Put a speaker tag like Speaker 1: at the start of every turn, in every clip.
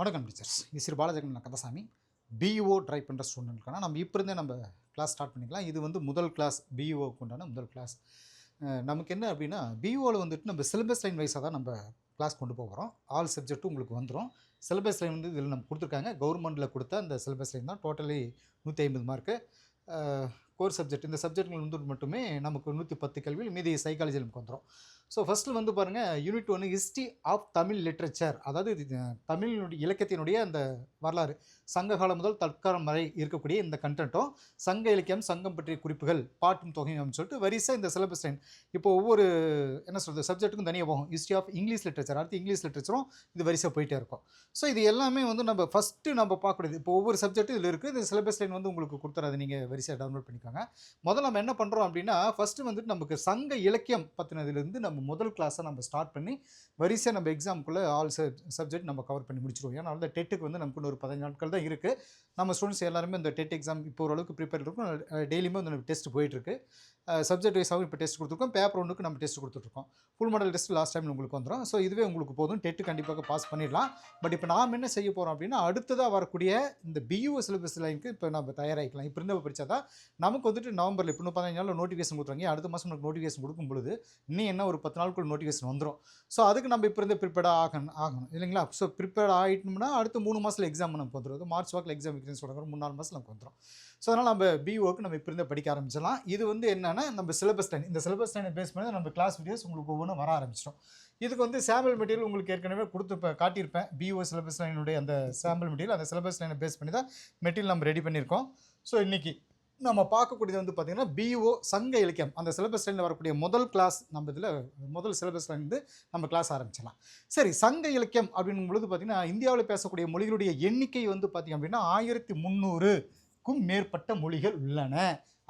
Speaker 1: வணக்கம் டீச்சர்ஸ். இது Sri Balajagan Kandasamy. BEO try பண்ணுற ஸ்டூடெண்ட்க்கான நம்ம இப்போ இருந்தே நம்ம கிளாஸ் ஸ்டார்ட் பண்ணிக்கலாம். இது வந்து முதல் கிளாஸ் பிஇஓக்கு உண்டான முதல் கிளாஸ் நமக்கு என்ன அப்படின்னா பிஇஓவில் வந்துட்டு நம்ம சிலபஸ் லைன் வைஸாக தான் நம்ம கிளாஸ் கொண்டு போகிறோம் ஆல் சப்ஜெக்ட்டும் உங்களுக்கு வந்துடும் சிலபஸ் லைன் வந்து இதில் நம்ம கொடுத்துருக்காங்க. கவர்மெண்ட்டில் கொடுத்த அந்த சிலபஸ் லைன் தான் டோட்டலி நூற்றி ஐம்பது மார்க்கு கோர் சப்ஜெக்ட் இந்த சப்ஜெக்ட்கள் வந்து மட்டுமே நமக்கு நூற்றி பத்து கேள்வியில் மீதி சைக்காலஜி நமக்கு வந்துடும் ஸோ ஃபஸ்ட்டு வந்து பாருங்கள் யூனிட் ஒன்று ஹிஸ்ட்ரி ஆஃப் தமிழ் லிட்ரேச்சர் அதாவது இது, தமிழினுடைய இலக்கியத்தினுடைய அந்த வரலாறு. சங்க காலம் முதல் தற்காலம் வரை இருக்கக்கூடிய இந்த கண்டென்ட்டும் சங்க இலக்கியம் சங்கம் பற்றிய குறிப்புகள் பாட்டும் தொகையும் அப்படின்னு சொல்லிட்டு வரிசை இந்த சிலபஸ் லைன் இப்போ ஒவ்வொரு என்ன சொல்கிறது சப்ஜெக்ட்டுக்கும் தனியாக போகும். ஹிஸ்ட்ரி ஆஃப் இங்கிலீஷ் லிட்ரேச்சர் அடுத்து இங்கிலீஷ் லிட்ரேச்சரும் இது வரிசை போயிட்டே இருக்கும். ஸோ இது எல்லாமே வந்து நம்ம ஃபஸ்ட்டு நம்ம பார்க்கக்கூடியது. இப்போ ஒவ்வொரு சப்ஜெக்ட்டும் இதில் இருக்குது. இந்த சிலபஸ் லைன் வந்து உங்களுக்கு கொடுத்துறது நீங்கள் வரிசையாக டவுன்லோட் பண்ணிக்கோங்க. முதல்ல நம்ம என்ன பண்ணுறோம் அப்படின்னா ஃபஸ்ட்டு வந்துட்டு நமக்கு சங்க இலக்கியம் பற்றினதுலேருந்து நம்ம முதல் கிளாஸை நம்ம ஸ்டார்ட் பண்ணி வரிசையாக நம்ம எக்ஸாமுக்குள்ளே ஆல் சப்ஜெக்ட் நம்ம கவர் பண்ணி முடிச்சிருவோம். ஏன்னா அந்த டெட்டுக்கு வந்து நமக்கு ஒரு பதினஞ்சு நாட்கள் தான் இருக்குது நம்ம ஸ்டூடெண்ட்ஸ் எல்லாருமே இந்த டெட் எக்ஸாம் இப்போ ஓரளவுக்கு ப்ரிப்பேர் இருக்கும். டெய்லியுமே வந்து நம்ம டெஸ்ட் போயிட்டுருக்கு சப்ஜெக்ட் வைஸாகவும் இப்போ டெஸ்ட் கொடுத்துருக்கோம். பேப்பர் ஒன்றுக்கு நம்ம டெஸ்ட் கொடுத்துட்ருக்கோம். Full model test last time உங்களுக்கு வந்துடும் ஸோ இதுவே உங்களுக்கு போதும். டெட்டு கண்டிப்பாக பாஸ் பண்ணிடலாம். பட் இப்போ நாம் என்ன செய்ய போகிறோம் அப்படின்னா அடுத்ததாக வரக்கூடிய இந்த பியூஓ சிலபஸ் லைனுக்கு இப்போ நம்ம தயாராகிக்கலாம். இப்போ இருந்த படித்தா தான் நமக்கு வந்துட்டு நவம்பரில் இப்போ இன்னும் பதினஞ்சு நாளில் நோட்டிஃபிகேஷன் கொடுத்துருவாங்க. அடுத்த மாதம் நமக்கு நோட்டிஃபிகேஷன் கொடுக்கும் பொழுது இன்னும் என்ன ஒரு பத்து நாளுக்குள்ள நோட்டிஃபிகேஷன் வந்துடும் ஸோ அதுக்கு நம்ம இப்போ இருந்து ப்ரிப்பேர்டாக ஆகணும் ஆகணும். இல்லைங்களா? ஸோ ப்ரிப்பேர்ட் ஆகிட்டோம்னா அடுத்து மூணு மாதத்தில் எக்ஸாம் நமக்கு வந்துடும் மார்ச் வாக்கில் எக்ஸாம் வைக்கிறேன்னு சொல்கிறாங்க மூணு நாலு மாதத்தில் நமக்கு வந்துடும் ஸோ அதனால் நம்ம பிஓக்கு நம்ம இப்போ இருந்தே படிக்க ஆரம்பிச்சிடலாம். இது வந்து என்னென்னா நம்ம சிலபஸ் லைன் இந்த சிலபஸ் லைனை பேஸ் பண்ணி நம்ம கிளாஸ் வீடியோஸ் உங்களுக்கு ஒவ்வொன்றும் வர ஆரம்பிச்சிடும். இதுக்கு வந்து சாம்பிள் மெட்டீரியல் உங்களுக்கு ஏற்கனவே கொடுத்துருப்பேன் காட்டியிருப்பேன். பிஓ சிலபஸ் லைனுடைய அந்த சாம்பிள் மெட்டீரியல் அந்த சிலபஸ் லைனை பேஸ் பண்ணி தான் மெட்டீரியல் நம்ம ரெடி பண்ணியிருக்கோம். ஸோ இன்றைக்கி நம்ம பார்க்கக்கூடியது வந்து பார்த்திங்கன்னா பிஓ சங்க இலக்கியம். அந்த சிலபஸ் லைனில் வரக்கூடிய முதல் கிளாஸ் நம்ம இதில் முதல் சிலபஸ் லைன் வந்து நம்ம கிளாஸ் ஆரம்பிச்சிடலாம். சரி சங்க இலக்கியம் அப்படின்னும் பொழுது பார்த்திங்கன்னா இந்தியாவில் பேசக்கூடிய மொழிகளுடைய எண்ணிக்கை வந்து பார்த்திங்க அப்படின்னா ஆயிரத்தி முந்நூறுக்கும் மேற்பட்ட மொழிகள் உள்ளன.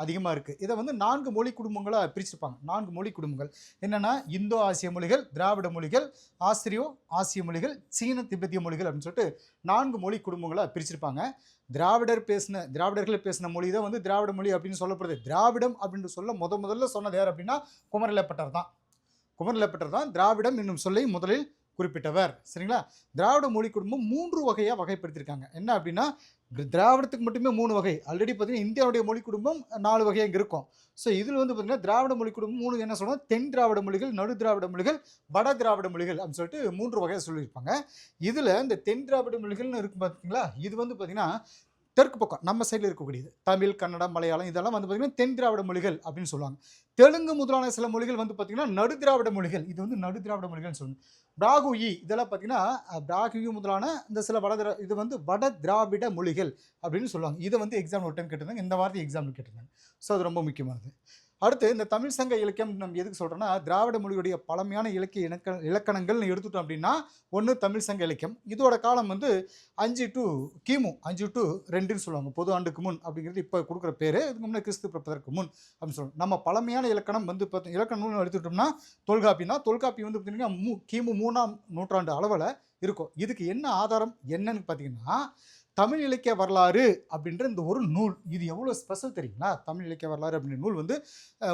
Speaker 1: அதிகமாக இருக்குது இதை வந்து நான்கு மொழி குடும்பங்களாக பிரிச்சிருப்பாங்க. நான்கு மொழி குடும்பங்கள். என்னென்னா இந்தோ ஆசிய மொழிகள் திராவிட மொழிகள் ஆசிரியோ ஆசிய மொழிகள் சீன திபெத்திய மொழிகள் அப்படின்னு சொல்லிட்டு நான்கு மொழி குடும்பங்களாக பிரிச்சிருப்பாங்க. திராவிடர் பேசின திராவிடர்கள் பேசின மொழி தான் வந்து திராவிட மொழி அப்படின்னு சொல்லப்படுது. திராவிடம் அப்படின்னு சொல்ல முத முதல்ல சொன்னது யார் அப்படின்னா குமரலேப்பட்டர் தான். குமரலேப்பட்டர் தான் திராவிடம் என்னும் சொல்லை முதலில் குறிப்பிட்டவர். சரிங்களா? திராவிட மொழி குடும்பம் மூன்று வகையாக வகைப்படுத்தியிருக்காங்க என்ன அப்படின்னா திராவிடத்துக்கு மட்டுமே மூணு வகை. ஆல்ரெடி பார்த்தீங்கன்னா இந்தியாவுடைய மொழி குடும்பம் நாலு வகையாக இங்கே இருக்கும். ஸோ இதில் வந்து பார்த்தீங்கன்னா திராவிட மொழி குடும்பம் மூணு என்ன சொல்கிறோம் தென் திராவிட மொழிகள் நடு திராவிட மொழிகள் வட திராவிட மொழிகள் அப்படின்னு சொல்லிட்டு மூன்று வகையாக சொல்லியிருப்பாங்க. இதில் இந்த தென் திராவிட மொழிகள்னு இருக்கு பார்த்தீங்களா? இது வந்து பார்த்திங்கன்னா தெற்கு பக்கம் நம்ம சைடில் இருக்கக்கூடியது. தமிழ் கன்னடம் மலையாளம் இதெல்லாம் வந்து பார்த்திங்கன்னா தென் திராவிட மொழிகள் அப்படின்னு சொல்லுவாங்க. தெலுங்கு முதலான சில மொழிகள் வந்து பார்த்திங்கன்னா நடு திராவிட மொழிகள். இது வந்து நடு திராவிட மொழிகள்னு சொல்லுவாங்க. பிராகுயி இதெல்லாம் பார்த்தீங்கன்னா பிராகுயி முதலான இந்த சில வட திரா இது வந்து வட திராவிட மொழிகள் அப்படின்னு சொல்லுவாங்க. இதை வந்து எக்ஸாம் ஒரு டைம் கேட்டிருந்தாங்க. இந்த வார்த்தை எக்ஸாம் கேட்டிருந்தாங்க. ஸோ அது ரொம்ப முக்கியமானது. அடுத்து இந்த தமிழ் சங்க இலக்கியம் நம்ம எதுக்கு சொல்கிறோன்னா திராவிட மொழியுடைய பழமையான இலக்கிய இலக்க இலக்கணங்கள்னு எடுத்துட்டோம் அப்படின்னா ஒன்று தமிழ் சங்க இலக்கியம். இதோட காலம் வந்து அஞ்சு டு கிமு அஞ்சு டு ரெண்டுன்னு சொல்லுவாங்க பொது ஆண்டுக்கு முன் அப்படிங்கிறது இப்போ கொடுக்குற பேர். இதுக்கு முன்னே கிறிஸ்து பிறப்பதற்கு முன் அப்படின்னு சொல்லுவோம் நம்ம பழமையான இலக்கணம் வந்து பார்த்து இலக்கணம்னு எடுத்துட்டோம்னா தொல்காப்பின்னா தொல்காப்பினா தொல்காப்பி வந்து பார்த்திங்கன்னா மூ கிமு மூணாம் நூற்றாண்டு அளவில் இருக்கும். இதுக்கு என்ன ஆதாரம் என்னன்னு பார்த்தீங்கன்னா தமிழ் இலக்கிய வரலாறு அப்படின்ற இந்த ஒரு நூல். இது எவ்வளோ ஸ்பெஷல் தெரியுங்களா? தமிழ் இலக்கிய வரலாறு அப்படின்ற நூல் வந்து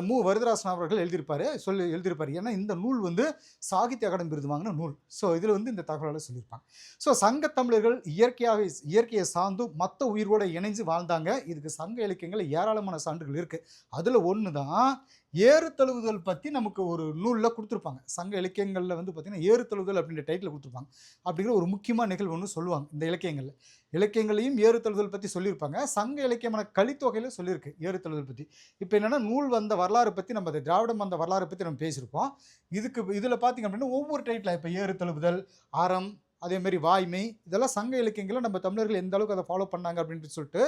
Speaker 1: மு. வரதராசன் அவர்கள் எழுதியிருப்பார். சொல்லி எழுதியிருப்பாரு. ஏன்னா இந்த நூல் வந்து சாகித்ய அகாடமி விருது வாங்கின நூல். ஸோ இதில் வந்து இந்த தகவலை சொல்லியிருப்பாங்க. ஸோ சங்க தமிழர்கள் இயற்கையாக இயற்கையை சார்ந்தும் மற்ற உயிரோட இணைஞ்சு வாழ்ந்தாங்க. இதுக்கு சங்க இலக்கியங்கள் ஏராளமான சான்றுகள் இருக்குது அதில் ஒன்று தான் ஏறு தழுவுதல் பற்றி நமக்கு ஒரு நூலில் கொடுத்துருப்பாங்க. சங்க இலக்கியங்களில் வந்து பார்த்திங்கன்னா ஏறு தழுவுதல் அப்படின்ற டைட்டில் கொடுத்துருப்பாங்க. அப்படிங்கிற ஒரு முக்கியமான நிகழ்வு ஒன்று சொல்லுவாங்க இந்த இலக்கியங்களில். இலக்கியங்களையும் ஏறு தழுவுதல் பற்றி சொல்லியிருப்பாங்க. சங்க இலக்கியமான கலித்தொகையில் சொல்லியிருக்கு ஏறு தழுவுதல் பற்றி இப்போ என்னென்னா நூல் வந்த வரலாறு பற்றி நம்ம அந்த திராவிடம் வந்த வரலாறு பற்றி நம்ம பேசியிருப்போம் இதுக்கு இதில் பார்த்திங்க அப்படின்னா ஒவ்வொரு டைட்டில் இப்போ ஏறு தழுவுதல் அறம் அதேமாரி வாய்மை இதெல்லாம் சங்க இலக்கியங்களை நம்ம தமிழர்கள் எந்த அளவுக்கு அதை ஃபாலோ பண்ணாங்க அப்படின்னு சொல்லிட்டு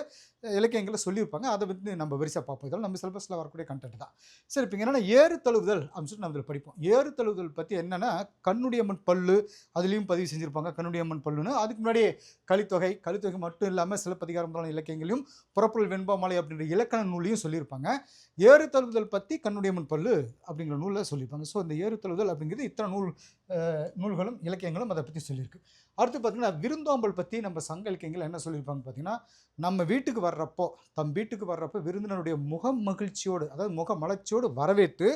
Speaker 1: இலக்கியங்களை சொல்லியிருப்பாங்க. அதை வந்து நம்ம வரிசை பார்ப்போம். இதெல்லாம் நம்ம சிலபஸில் வரக்கூடிய கண்டென்ட் தான். சரி இப்போ என்னென்னா ஏறு தழுவுதல் அப்படின்னு சொல்லிட்டு நம்ம படிப்போம். ஏறு தழுவுதல் பற்றி என்னென்னா கண்ணுடையம்மன் பல்லு அதுலேயும் பதிவு செஞ்சுருப்பாங்க. கண்ணுடையம்மன் பல்லுன்னு. அதுக்கு முன்னாடியே கலித்தொகை கலித்தொகை மட்டும் இல்லாமல் சிலப்பதிகாரம் இலக்கியங்களையும் புறப்பொருள் வெண்பாமலை அப்படின்ற இலக்கண நூலையும் சொல்லியிருப்பாங்க. ஏறு தழுவுதல் பற்றி கண்ணுடையம்மன் பல்லு அப்படிங்கிற நூலில் சொல்லியிருப்பாங்க. ஸோ இந்த ஏறு தழுவுதல் அப்படிங்கிறது இத்தனை நூல் நூல்களும் இலக்கியங்களும் அதை பற்றி சொல்லியிருக்கு. அடுத்து பார்த்திங்கன்னா விருந்தோம்பல் பற்றி நம்ம சங்க இலக்கியங்கள் என்ன சொல்லியிருப்பாங்க பார்த்தீங்கன்னா நம்ம வீட்டுக்கு வர்றப்போ தம் வீட்டுக்கு வர்றப்போ விருந்தினருடைய முக மகிழ்ச்சியோடு அதாவது முக மலர்ச்சியோடு வரவேற்று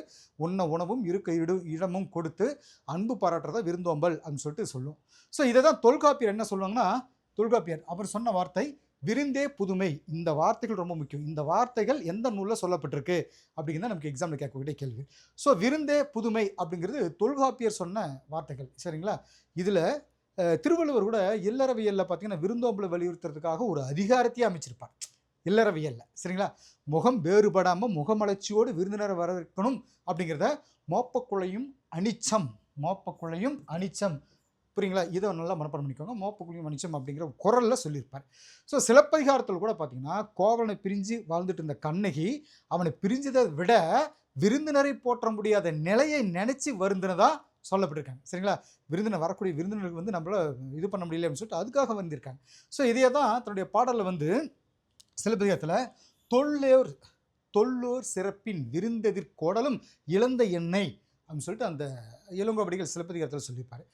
Speaker 1: உண்ண உணவும் இருக்க இடு இடமும் கொடுத்து அன்பு பாராட்டுறதா விருந்தோம்பல் அப்படின்னு சொல்லிட்டு சொல்லும். ஸோ இதை தான் தொல்காப்பியர் என்ன சொல்லுவாங்கன்னா தொல்காப்பியர் அவர் சொன்ன வார்த்தை விருந்தே புதுமை. இந்த வார்த்தைகள் ரொம்ப முக்கியம். இந்த வார்த்தைகள் எந்த நூலில் சொல்லப்பட்டிருக்கு? அப்படிங்கிறத நமக்கு எக்ஸாமில் கேட்கக்கூடிய கேள்வி ஸோ விருந்தே புதுமை அப்படிங்கிறது தொல்காப்பியர் சொன்ன வார்த்தைகள். சரிங்களா? இதில் திருவள்ளுவர் கூட இல்லறவியலில் பார்த்தீங்கன்னா விருந்தோம்பலை வலியுறுத்துறதுக்காக ஒரு அதிகாரத்தையே அமைச்சிருப்பார். இல்லறவியலில். சரிங்களா? முகம் வேறுபடாமல் முகமலர்ச்சியோடு விருந்தினரை வரவேற்கணும் அப்படிங்கிறத மோப்பக்குழையும் அனிச்சம். மோப்பக்குழையும் அனிச்சம். புரியுங்களா? இதை நல்லா மனப்பாடம் பண்ணிக்கோங்க. மோப்பக்குழையும் மனுஷம் அப்படிங்கிற குரலில் சொல்லியிருப்பார். ஸோ சிலப்பதிகாரத்தில் கூட பார்த்தீங்கன்னா கோவலனை பிரிஞ்சு வாழ்ந்துட்டு இருந்த கண்ணகி அவனை பிரிஞ்சதை விட விருந்தினரை போற்ற முடியாத நிலையை நினச்சி வருந்தினதாக சொல்லப்பட்டிருக்காங்க. சரிங்களா? விருந்தினர் வரக்கூடிய விருந்தினருக்கு வந்து நம்மள இது பண்ண முடியல அப்படின்னு சொல்லிட்டு அதுக்காக வந்திருக்காங்க. ஸோ இதையே தான் தன்னுடைய பாடலில் வந்து சிலப்பதிகாரத்தில் தொல்லோர் தொல்லோர் சிறப்பின் விருந்தெதிர் கோடலும் இழந்த எண்ணெய் அப்படின்னு சொல்லிட்டு அந்த இளங்கோபடிகள் சிலப்பதிகாரத்தில் சொல்லியிருப்பார்.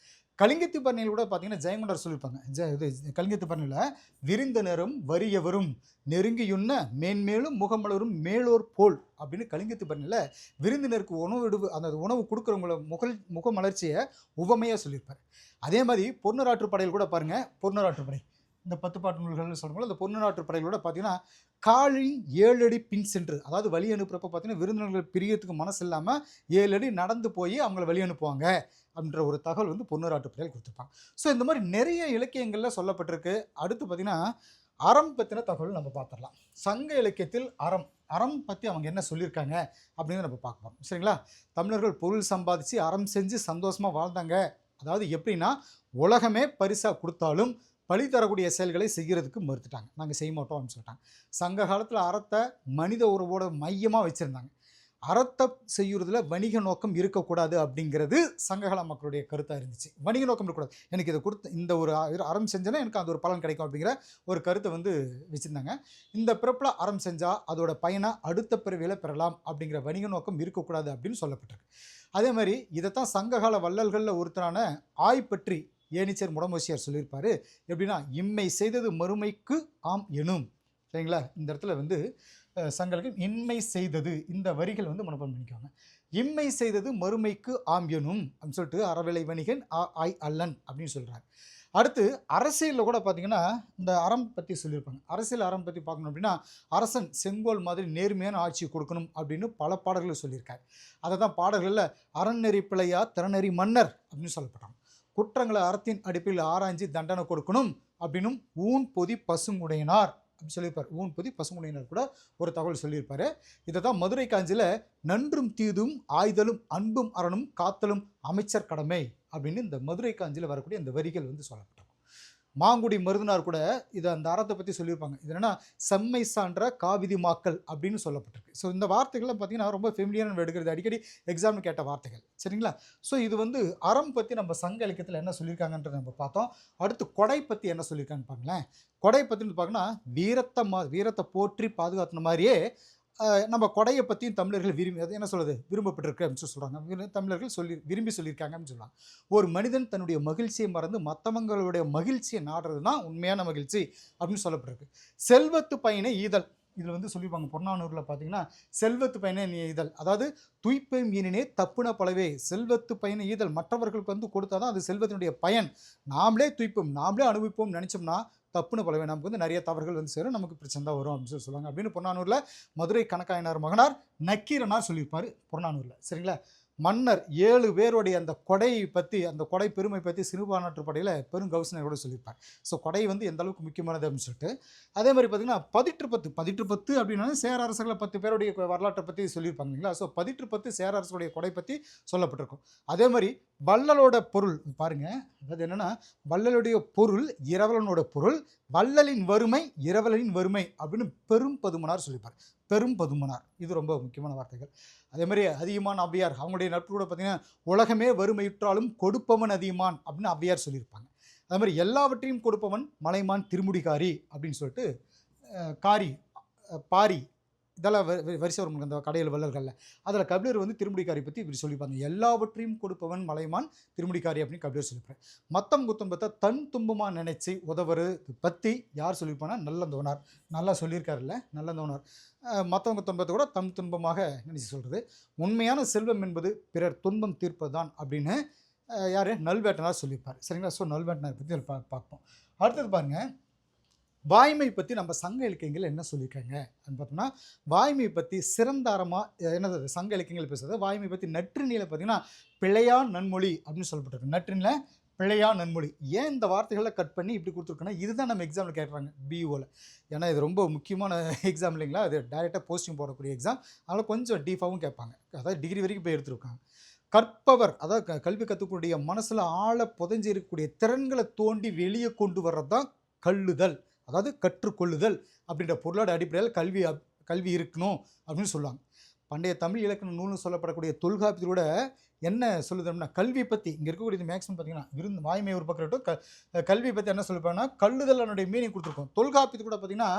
Speaker 1: கலிங்கத்து பரணியில் கூட பார்த்தீங்கன்னா ஜெயங்கொண்டார் சொல்லியிருப்பாங்க. ஜ இது கலிங்கத்து பரணியில் விருந்தினரும் வறியவரும் நெருங்கியுண்ண மேன்மேலும் முகமலரும் மேலோர் போல் அப்படின்னு கலிங்கத்து பரணியில் விருந்தினருக்கு உணவு விடுவு அந்த உணவு கொடுக்குறவங்கள முகல் முகமலர்ச்சியை உவமையாக சொல்லியிருப்பார். அதே மாதிரி பொன்னராற்று படையில் கூட பாருங்கள் பொன்னராற்று படை. இந்த பத்து பாட்டு நூல்கள்னு சொல்லும்போது அந்த பொன்னநாட்டு படைகளோட பார்த்தீங்கன்னா காலின் ஏழு அடி பின் சென்று அதாவது வழி அனுப்புறப்ப பார்த்தீங்கன்னா விருந்தினர்கள் பிரியத்துக்கு மனசு இல்லாமல் ஏழு அடி நடந்து போய் அவங்கள வழி அனுப்புவாங்க அப்படின்ற ஒரு தகவல் வந்து பொன்னராட்டு படையில் கொடுத்துருப்பாங்க. ஸோ இந்த மாதிரி நிறைய இலக்கியங்களில் சொல்லப்பட்டிருக்கு. அடுத்து பார்த்தீங்கன்னா அறம் பற்றின தகவல் நம்ம பார்த்துடலாம் சங்க இலக்கியத்தில் அறம் அறம் பற்றி அவங்க என்ன சொல்லியிருக்காங்க அப்படின்னு நம்ம பார்க்க போகிறோம் சரிங்களா? தமிழர்கள் பொருள் சம்பாதிச்சு அறம் செஞ்சு சந்தோஷமாக வாழ்ந்தாங்க. அதாவது எப்படின்னா உலகமே பரிசாக கொடுத்தாலும் பழி தரக்கூடிய செயல்களை செய்கிறதுக்கு மறுத்துட்டாங்க. நாங்கள் செய்ய மாட்டோம் அப்படின்னு சொல்லிட்டாங்க. சங்க காலத்தில் அறத்தை மனித உறவோட மையமாக வச்சுருந்தாங்க. அறத்தை செய்யறதுல வணிக நோக்கம் இருக்கக்கூடாது அப்படிங்கிறது சங்ககால மக்களுடைய கருத்தாக இருந்துச்சு. வணிக நோக்கம் இருக்கக்கூடாது. எனக்கு இதை கொடுத்து இந்த ஒரு அறம் செஞ்சேன்னா எனக்கு அது ஒரு பலன் கிடைக்கும் அப்படிங்கிற ஒரு கருத்தை வந்து வச்சுருந்தாங்க. இந்த பிறப்பில் அறம் செஞ்சால் அதோட பயனை அடுத்த பிறவியில் பெறலாம் அப்படிங்கிற வணிக நோக்கம் இருக்கக்கூடாது அப்படின்னு சொல்லப்பட்டிருக்கு. அதே மாதிரி இதைத்தான் சங்ககால வள்ளல்களில் ஒருத்தரான ஆய் பற்றி ஏனிச்சர் முடமோசியார் சொல்லியிருப்பார். எப்படின்னா இம்மை செய்தது மறுமைக்கு ஆம் எனும். சரிங்களா? இந்த இடத்துல வந்து சங்கலகம் இன்மை செய்தது. இந்த வரிகள் வந்து மனப்பாடம் பண்ணிக்கோங்க இம்மை செய்தது மறுமைக்கு ஆம் எனும் அப்படின்னு சொல்லிட்டு அறவிலை வணிகன் ஆ ஐ அல்லன் அப்படின்னு சொல்கிறார் அடுத்து அரசியலில் கூட பார்த்தீங்கன்னா இந்த அறம் பற்றி சொல்லியிருப்பாங்க. அரசியல் அறம் பற்றி பார்க்கணும் அப்படின்னா அரசன் செங்கோல் மாதிரி நேர்மையான ஆட்சி கொடுக்கணும் அப்படின்னு பல பாடல்கள் சொல்லியிருக்காரு. அதை தான் பாடல்களில் அறநெறி பிழையா திறநெறி மன்னர் அப்படின்னு சொல்லப்பட்டாங்க குற்றங்களை அறத்தின் அடிப்பில் ஆராய்ஞ்சு தண்டனை கொடுக்கணும் அப்படின்னும் ஊன் பொதி பசுங்குடையினார் அப்படின்னு சொல்லியிருப்பார். ஊன் பொதி பசுங்குடையினர் கூட ஒரு தகவல் சொல்லியிருப்பார். இதை தான் மதுரை காஞ்சியில் நன்றும் தீதும் ஆய்தலும் அன்பும் அறனும் காத்தலும் அமைச்சர் கடமை அப்படின்னு இந்த மதுரை காஞ்சியில் வரக்கூடிய இந்த வரிகள் வந்து சொல்லப்படும். மாங்குடி மருதனார் கூட இதை அந்த அறத்தை பற்றி சொல்லியிருப்பாங்க. இது என்னென்னா செம்மை சான்ற காவிதி மாக்கள் அப்படின்னு சொல்லப்பட்டிருக்கு. ஸோ இந்த வார்த்தைகள்லாம் பார்த்தீங்கன்னா ரொம்ப ஃபெமிலியான எடுக்கிறது. அடிக்கடி எக்ஸாம் கேட்ட வார்த்தைகள். சரிங்களா? ஸோ இது வந்து அறம் பற்றி நம்ம சங்க இலக்கியத்தில் என்ன சொல்லியிருக்காங்கன்றதை நம்ம பார்த்தோம். அடுத்து கொடை பற்றி என்ன சொல்லியிருக்காங்கன்னு பாருங்களேன். கொடை பற்றின்னு பார்க்கணும் வீரத்தை மா வீரத்தை போற்றி பாதுகாத்துன மாதிரியே நம்ம கொடையை பற்றியும் தமிழர்கள் விரும்பி அது என்ன சொல்கிறது விரும்பப்பட்டிருக்கு அப்படின்னு சொல்லி சொல்கிறாங்க தமிழர்கள் சொல்லி விரும்பி சொல்லியிருக்காங்க அப்படின்னு சொல்லுவாங்க ஒரு மனிதன் தன்னுடைய மகிழ்ச்சியை மறந்து மற்றவங்களுடைய மகிழ்ச்சியை நாடுறது தான் உண்மையான மகிழ்ச்சி அப்படின்னு சொல்லப்பட்டிருக்கு. செல்வத்து பயனை ஈதல். இதில் வந்து சொல்லியிருப்பாங்க. பொன்னானூரில் பார்த்தீங்கன்னா செல்வத்து பயனை நீ ஈதல். அதாவது துய்ப்பை மீனினே தப்புன பலவே. செல்வத்து பயனை ஈதல். மற்றவர்களுக்கு வந்து கொடுத்தா தான் அது செல்வத்தினுடைய பயன். நாமளே துய்ப்போம். நாமளே அனுபவிப்போம் நினச்சோம்னா தப்புன்னு பலவே நமக்கு வந்து நிறைய தவறுகள் வந்து சேரும். நமக்கு பிரச்சனை தான் வரும் அப்படின்னு சொல்லி சொல்லுவாங்க. அப்படின்னு பொன்னானூரில் மதுரை கணக்காயனார் மகனார் நக்கீரனார் சொல்லியிருப்பார் புறநானூரில் சரிங்களா? மன்னர் ஏழு பேருடைய அந்த கொடையை பற்றி அந்த கொடை பெருமை பற்றி சிறுபானாற்றுப்படையில் பெரும் கவுசனையோடு சொல்லியிருப்பார். ஸோ கொடை வந்து எந்த அளவுக்கு முக்கியமானது அப்படின்னு சொல்லிட்டு அதே மாதிரி பார்த்தீங்கன்னா பதிற்று பத்து பதிற்று பத்து அப்படின்னா சேரரசர்களை பத்து பேருடைய வரலாற்றை பற்றி சொல்லியிருப்பாங்க இல்லைங்களா? ஸோ பதிற்று பத்து சேரரசருடைய கொடை பற்றி சொல்லப்பட்டிருக்கும். அதே மாதிரி வள்ளலோட பொருள் பாருங்கள் அது என்னென்னா வள்ளலுடைய பொருள் இரவலனோட பொருள் வள்ளலின் வறுமை இரவலின் வறுமை அப்படின்னு பெரும் பதுமனார் சொல்லியிருப்பார் பெரும் பதுமனார். இது ரொம்ப முக்கியமான வார்த்தைகள். அதே மாதிரி அதிகமான அவ்வியார் அவங்களுடைய நட்பு கூட பார்த்தீங்கன்னா உலகமே வறுமையுற்றாலும் கொடுப்பவன் அதிகமான் அப்படின்னு அவ்வியார் சொல்லியிருப்பாங்க. அதே மாதிரி எல்லாவற்றையும் கொடுப்பவன் மலைமான் திருமுடிகாரி அப்படின்னு சொல்லிட்டு காரி பாரி இதெல்லாம் வரிசை வரும் அந்த கடையில் வள்ளல்களில். அதில் கபிலர் வந்து திருமுடிக்காரி பற்றி இப்படி சொல்லிப்பாங்க எல்லாவற்றையும் கொடுப்பவன் மலைமான் திருமுடிக்காரி அப்படின்னு கபிலர் சொல்லியிருப்பார் மத்தம் குத்தம்பத்தை தன் துன்பமாக நினைச்சு உதவுறது பற்றி யார் சொல்லியிருப்பானா நல்லந்தோனார். நல்லா சொல்லியிருக்காருல்ல நல்லந்தோனார். மற்றவங்க துன்பத்தை கூட தம் துன்பமாக நினைச்சு சொல்கிறது உண்மையான செல்வம் என்பது பிறர் துன்பம் தீர்ப்பதுதான் அப்படின்னு யார்? நல்வேட்டனார் சொல்லியிருப்பார். சரிங்களா? ஸோ நல்வேட்டனார் பற்றி பா பார்ப்போம். அடுத்தது பாருங்கள் வாய்மை பற்றி நம்ம சங்க இலக்கியங்கள் என்ன சொல்லியிருக்காங்க? அப்படின்னு பார்த்தோம்னா வாய்மை பற்றி சிறந்தாரமாக என்னது சங்க இலக்கியங்கள் பேசுறது? வாய்மை பற்றி நற்றினியில் பார்த்தீங்கன்னா பிழையா நன்மொழி அப்படின்னு சொல்லப்பட்டிருக்கு. நற்றினில் பிழையா நன்மொழி. ஏன் இந்த வார்த்தைகளை கட் பண்ணி இப்படி கொடுத்துருக்கோன்னா இதுதான் நம்ம எக்ஸாமில் கேட்குறாங்க பிஓவில் ஏன்னா இது ரொம்ப முக்கியமான எக்ஸாம் இல்லைங்களா? அது டைரெக்டாக போஸ்டிங் போடக்கூடிய எக்ஸாம் அதனால் கொஞ்சம் டீஃபாகவும் கேட்பாங்க. அதாவது டிகிரி வரைக்கும் போய் எடுத்துருக்காங்க. கற்பவர் அதாவது க- கல்வி கற்றுக்கூடிய மனசில் ஆழ புதைஞ்சி இருக்கக்கூடிய திறன்களை தோண்டி வெளியே கொண்டு வர்றது தான் கல்லுதல். அதாவது கற்றுக்கொள்ளுதல் அப்படின்ற பொருளோட அடிப்படையில் கல்வி அப்- கல்வி இருக்கணும் அப்படின்னு சொல்லுவாங்க. பண்டைய தமிழ் இலக்கண நூல்னு சொல்லப்படக்கூடிய தொல்காப்பியத்தில் கூட என்ன சொல்லுதுன்னா கல்வி பற்றி இங்கே இருக்கக்கூடியது மேக்ஸிமம் பார்த்தீங்கன்னா விருந்து வாய்மை ஒரு பக்கம் இருக்கட்டும் க கல்வி பற்றி என்ன சொல்லிப்பாங்கன்னா கல்லுதல் அதனுடைய மீனிங் கொடுத்துருக்கோம். தொல்காப்பியத்து கூட பார்த்தீங்கன்னா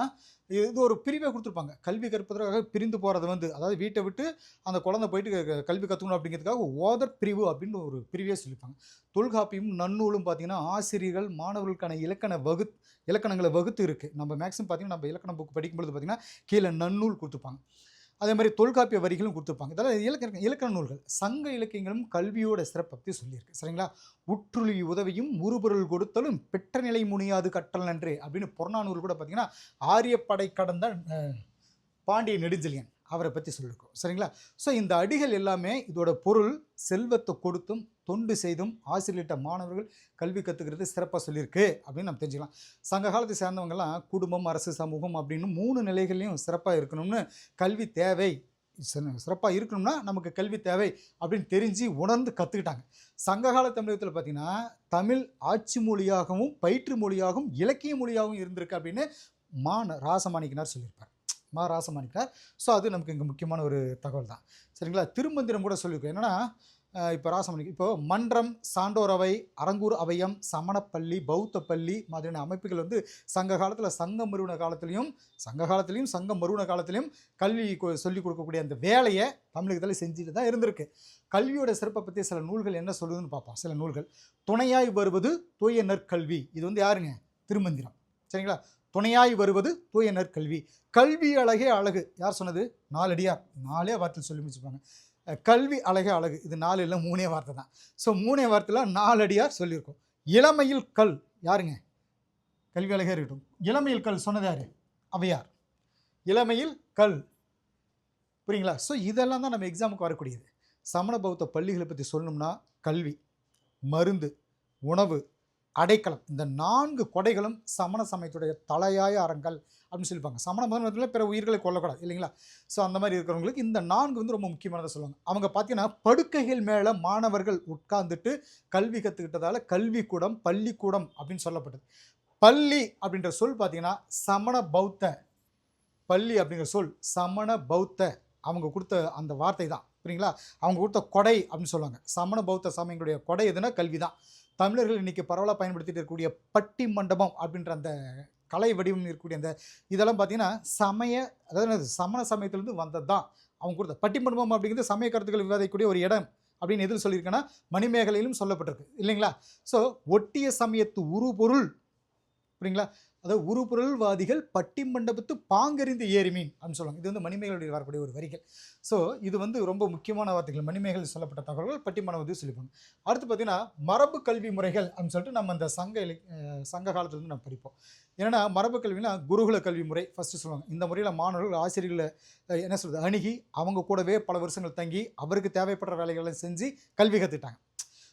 Speaker 1: இது ஒரு பிரிவை கொடுத்துருப்பாங்க. கல்வி கற்பதற்காக பிரிந்து போகிறது வந்து அதாவது வீட்டை விட்டு அந்த குழந்தை போயிட்டு க- கல்வி கற்றுக்கணும் அப்படிங்கிறதுக்காக ஓதர் பிரிவு அப்படின்னு ஒரு பிரிவே சொல்லிப்பாங்க. தொல்காப்பியும் நன்னூலும் பார்த்தீங்கன்னா ஆசிரியர்கள் மாணவர்களுக்கான இலக்கண வகு இலக்கணங்களை வகுத்து இருக்குது நம்ம மேக்ஸிமம் பார்த்தீங்கன்னா நம்ம இலக்கண புக் படிக்கும்பொழுது பார்த்தீங்கன்னா கீழே நன்னூல் கொடுத்துருப்பாங்க அதே மாதிரி தொல்காப்பிய வரிகளும் கொடுத்துருப்பாங்க. இதெல்லாம் இலக்கண இலக்கண நூல்கள். சங்க இலக்கியங்களும் கல்வியோட சிறப்பை பற்றி சொல்லியிருக்கு. சரிங்களா? உற்றுளி உதவியும் உருபொருள் கொடுத்தலும் பெற்ற நிலை முனியாது கற்றல் நன்று அப்படின்னு புறநானூறு கூட பார்த்தீங்கன்னா ஆரியப்படை கடந்த பாண்டிய நெடுஞ்செழியன் அவரை பற்றி சொல்லியிருக்கோம். சரிங்களா? ஸோ இந்த அடிகள் எல்லாமே இதோட பொருள் செல்வத்தை கொடுத்தும் தொண்டு செய்தும் ஆசிரியர்கிட்ட மாணவர்கள் கல்வி கற்றுக்கிறது சிறப்பாக சொல்லியிருக்கு அப்படின்னு நம்ம தெரிஞ்சுக்கலாம். சங்க காலத்தை சேர்ந்தவங்கலாம் குடும்பம் அரசு சமூகம் அப்படின்னு மூணு நிலைகள்லையும் சிறப்பாக இருக்கணும்னு கல்வி தேவை. சிறப்பாக இருக்கணும்னா நமக்கு கல்வி தேவை அப்படின்னு தெரிஞ்சு உணர்ந்து கற்றுக்கிட்டாங்க சங்ககால தமிழகத்தில் பார்த்திங்கன்னா தமிழ் ஆட்சி மொழியாகவும் பயிற்று மொழியாகவும் இலக்கிய மொழியாகவும் இருந்திருக்கு அப்படின்னு மா ராசமாணிக்கனார் சொல்லியிருப்பார். மா ராசமாணிக்கனார். ஸோ அது நமக்கு இங்கே முக்கியமான ஒரு தகவல் தான் சரிங்களா? திருமந்திரம் கூட சொல்லியிருக்கோம். என்னென்னா இப்போ ராசமணிக்கு இப்போ மன்றம் சான்றோர் அவை அரங்கூர் அவையம் சமணப்பள்ளி பௌத்த பள்ளி மாதிரியான அமைப்புகள் வந்து சங்க காலத்தில் சங்க மருவன காலத்திலையும் சங்க காலத்துலேயும் சங்க மருவன காலத்திலையும் கல்வி கொ- சொல்லிக் கொடுக்கக்கூடிய அந்த வேலையை தமிழகத்தில் செஞ்சுட்டு தான் இருந்திருக்கு. கல்வியோட சிறப்பை பற்றி சில நூல்கள் என்ன சொல்லுதுன்னு பார்ப்போம். சில நூல்கள். துணையாய் வருவது தூய நற்கல்வி. இது வந்து யாருங்க? திருமந்திரம். சரிங்களா? துணையாய் வருவது தூய நற்கல்வி. கல்வி அழகே அழகு. யார் சொன்னது? நாலடியார். நாலே வார்த்தையில் சொல்லி முடிச்சுப்பாங்க கல்வி அழகே அழகு. இது நாலு இல்லை மூணே வார்த்தை தான். ஸோ மூணே வார்த்தையில் நாலடியார் சொல்லியிருக்கோம். இளமையில் கல் யாருங்க? கல்வி அழகே இருக்கட்டும். இளமையில் கல் சொன்னது யார்? அவையார். இளமையில் கல். புரியுங்களா? ஸோ இதெல்லாம் தான் நம்ம எக்ஸாமுக்கு வரக்கூடியது. சமண பௌத்த பள்ளிகளை பற்றி சொல்லணும்னா கல்வி மருந்து உணவு அடைக்கலம். இந்த நான்கு கொடைகளும் சமண சமயத்துடைய தலையாய அறங்கள். அப்படின்னு சொல்லிப்பாங்க. சமண மதத்தில் பிற உயிர்களை கொல்லக்கூடாது இல்லைங்களா? ஸோ அந்த மாதிரி இருக்கிறவங்களுக்கு இந்த நான்கு வந்து ரொம்ப முக்கியமானதை சொல்லுவாங்க. அவங்க பார்த்தீங்கன்னா படுக்கைகள் மேலே மாணவர்கள் உட்கார்ந்துட்டு கல்வி கற்றுக்கிட்டதால கல்விக்கூடம் பள்ளிக்கூடம் அப்படின்னு சொல்லப்பட்டது. பள்ளி அப்படின்ற சொல் பார்த்தீங்கன்னா சமண பௌத்த பள்ளி அப்படிங்கிற சொல் சமண பௌத்த. அவங்க கொடுத்த அந்த வார்த்தை தான் புரியுங்களா? அவங்க கொடுத்த கொடை அப்படின்னு சொல்லுவாங்க. சமண பௌத்த சமயங்களுடைய கொடை எதுனா கல்வி தான் தமிழர்கள் இன்றைக்கி பரவலாக பயன்படுத்திட்டு இருக்கக்கூடிய பட்டி மண்டபம் அப்படின்ற அந்த கலை வடிவம் இருக்கக்கூடிய அந்த இதெல்லாம் பார்த்தீங்கன்னா சமய அதாவது சமண சமயத்திலிருந்து வந்தது தான் அவங்க கொடுத்த பட்டிமன்றம் அப்படிங்கிறது சமய கருத்துக்கள் விவாதிக்கக்கூடிய ஒரு இடம் அப்படின்னு எதில் சொல்லியிருக்கேன்னா மணிமேகலையிலும் சொல்லப்பட்டிருக்கு. இல்லைங்களா? ஸோ ஒட்டிய சமயத்து உருபொருள். புரியுங்களா? அதாவது உருபொருள்வாதிகள் பட்டி மண்டபத்து பாங்கறிந்து ஏறிமீன் அப்படின்னு சொல்லுவாங்க. இது வந்து மணிமேகலுடைய வரக்கூடிய ஒரு வரிகள். ஸோ இது வந்து ரொம்ப முக்கியமான வார்த்தைகள். மணிமேகல் சொல்லப்பட்ட தகவல்கள் பட்டி மண்டபத்தில் சொல்லிப்பாங்க அடுத்து பார்த்தீங்கன்னா மரபு கல்வி முறைகள் அப்படின்னு சொல்லிட்டு நம்ம அந்த சங்க இலக் சங்க காலத்துலேருந்து நம்ம படிப்போம். ஏன்னா மரபு கல்வினா குருகுல கல்வி முறை ஃபஸ்ட்டு சொல்லுவாங்க. இந்த முறையில் மாணவர்கள் ஆசிரியர்களை என்ன சொல்கிறது அணுகி அவங்க கூடவே பல வருஷங்கள் தங்கி அவருக்கு தேவைப்படுற வேலைகளை செஞ்சு கல்வி கற்றுட்டாங்க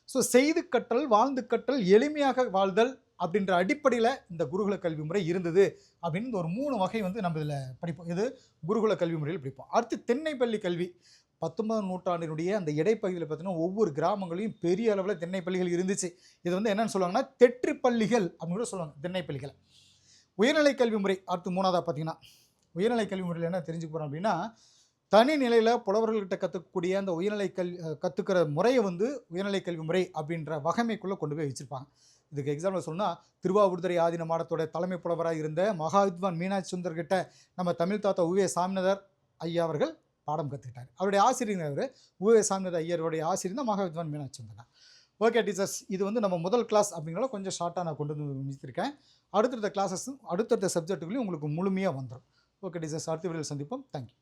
Speaker 1: ஸோ செய்து கற்றல் வாழ்ந்து கற்றல் எளிமையாக வாழ்தல் அப்படின்ற அடிப்படையில் இந்த குருகுல கல்வி முறை இருந்தது அப்படின்னு ஒரு மூணு வகை வந்து நம்ம இதில் படிப்போம். இது குருகுல கல்வி முறையில் படிப்போம். அடுத்து தென்னைப்பள்ளி கல்வி. பத்தொன்பதாம் நூற்றாண்டினுடைய அந்த இடைப்பகுதியில் பார்த்தீங்கன்னா ஒவ்வொரு கிராமங்களையும் பெரிய அளவில் தென்னை பள்ளிகள் இருந்துச்சு. இது வந்து என்னென்னு சொல்லுவாங்கன்னா தெற்று பள்ளிகள் அப்படின்னு கூட சொல்லுவாங்க தென்னை பள்ளிகள் உயர்நிலை கல்வி முறை அடுத்து மூணாவதாக பார்த்தீங்கன்னா உயர்நிலை கல்வி முறையில் என்ன தெரிஞ்சுக்க போகிறோம் அப்படின்னா தனி நிலையில் புலவர்கள்கிட்ட கற்றுக்கக்கூடிய அந்த உயர்நிலை கல்வி கற்றுக்கிற முறையை வந்து உயர்நிலை கல்வி முறை அப்படின்ற வகைமைக்குள்ளே கொண்டு போய் வச்சுருப்பாங்க. இதுக்கு எக்ஸாம்பிள் சொன்னால் திருவாவூர்துறை ஆதீன மாடத்தோட தலைமை புலவராக இருந்த மகா வித்வான் மீனாட்சி சுந்தர் கிட்ட நம்ம தமிழ் தாத்தா உவே சாமிநாதர் ஐயா அவர்கள் பாடம் கற்றுக்கிட்டார் அவருடைய ஆசிரியர் அவர் உவே சாமிநாதர் ஐயருடைய ஆசிரியர் தான் மகாவித்வான் மீனாட்சி சுந்தரா ஓகே டீச்சர்ஸ் இது வந்து நம்ம முதல் கிளாஸ் அப்படிங்கிறத கொஞ்சம் ஷார்ட்டாக நான் கொண்டு வந்து முடிச்சிருக்கேன். அடுத்தடுத்த கிளாஸஸும் அடுத்தடுத்த சப்ஜெக்ட்டுகளையும் உங்களுக்கு முழுமையாக வந்துடும் ஓகே டீச்சர்ஸ் அடுத்த வீடியோவில் சந்திப்போம். தேங்க்யூ